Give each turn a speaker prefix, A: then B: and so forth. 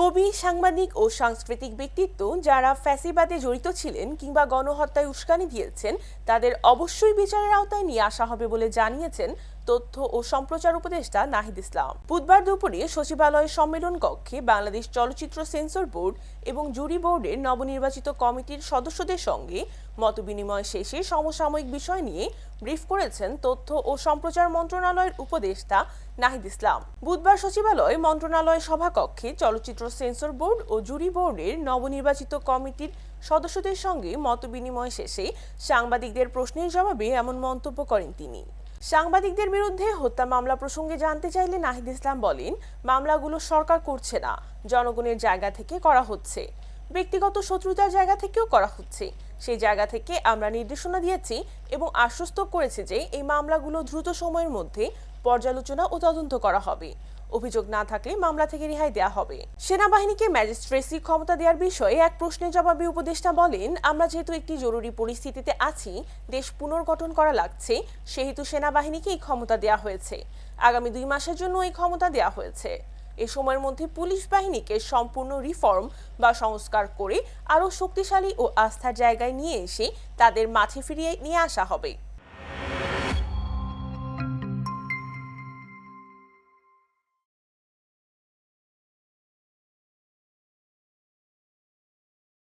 A: কবি, সাংবাদিক ও সাংস্কৃতিক ব্যক্তিত্ব যারা ফ্যাসিবাদে জড়িত ছিলেন কিংবা গণহত্যায় উস্কানি দিয়েছেন, তাদের অবশ্যই বিচারের আওতায় নিয়ে আসা হবে বলে জানিয়েছেন তথ্য ও সম্প্রচার উপদেষ্টা নাহিদ ইসলাম। বুধবার দুপুরে সচিবালয় সম্মেলন কক্ষে বাংলাদেশ চলচ্চিত্র সেন্সর বোর্ড এবং জুরি বোর্ডের নবনির্বাচিত কমিটির সদস্যদের সঙ্গে মতবিনিময় শেষে সমসাময়িক বিষয় নিয়ে ব্রিফ করেছেন তথ্য ও সম্প্রচার মন্ত্রণালয়ের উপদেষ্টা নাহিদ ইসলাম। বুধবার সচিবালয় মন্ত্রণালয় সভাকক্ষে চলচ্চিত্র সেন্সর বোর্ড ও জুরি বোর্ডের নবনির্বাচিত কমিটির সদস্যদের সঙ্গে মতবিনিময় শেষে সাংবাদিকদের প্রশ্নের জবাবে এমন মন্তব্য করেন তিনি। সাংবাদিকদের বিরুদ্ধে হত্যা মামলা প্রসঙ্গে জানতে চাইলে নাহিদ ইসলাম বলেন, মামলাগুলো সরকার করছে না, জনগণের জায়গা থেকে করা হচ্ছে। ব্যক্তিগত শত্রুতার জায়গা থেকেও করা হচ্ছে। সেই জায়গা থেকে আমরা নির্দেশনা দিয়েছি এবং আশ্বস্ত করেছি যে এই মামলাগুলো দ্রুত সময়ের মধ্যে পর্যালোচনা ও তদন্ত করা হবে। অভিযোগ না থাকলে মামলা থেকে রেহাই দেওয়া হবে। সেনাবাহিনীকে ম্যাজিস্ট্রেসি ক্ষমতা দেওয়ার বিষয়ে এক প্রশ্নের জবাবে উপদেষ্টা বলেন, আমরা যেহেতু একটি জরুরি পরিস্থিতিতে আছি, দেশ পুনর্গঠন করা লাগছে, সেহেতু সেনাবাহিনীকে এই ক্ষমতা দেওয়া হয়েছে। আগামী দুই মাসের জন্য এই ক্ষমতা দেওয়া হয়েছে। এ সময়ের মধ্যে পুলিশ বাহিনীকে সম্পূর্ণ রিফর্ম বা সংস্কার করে আরও শক্তিশালী ও আস্থার জায়গায় নিয়ে এসে তাদের মাঠে ফিরিয়ে নিয়ে আসা হবে।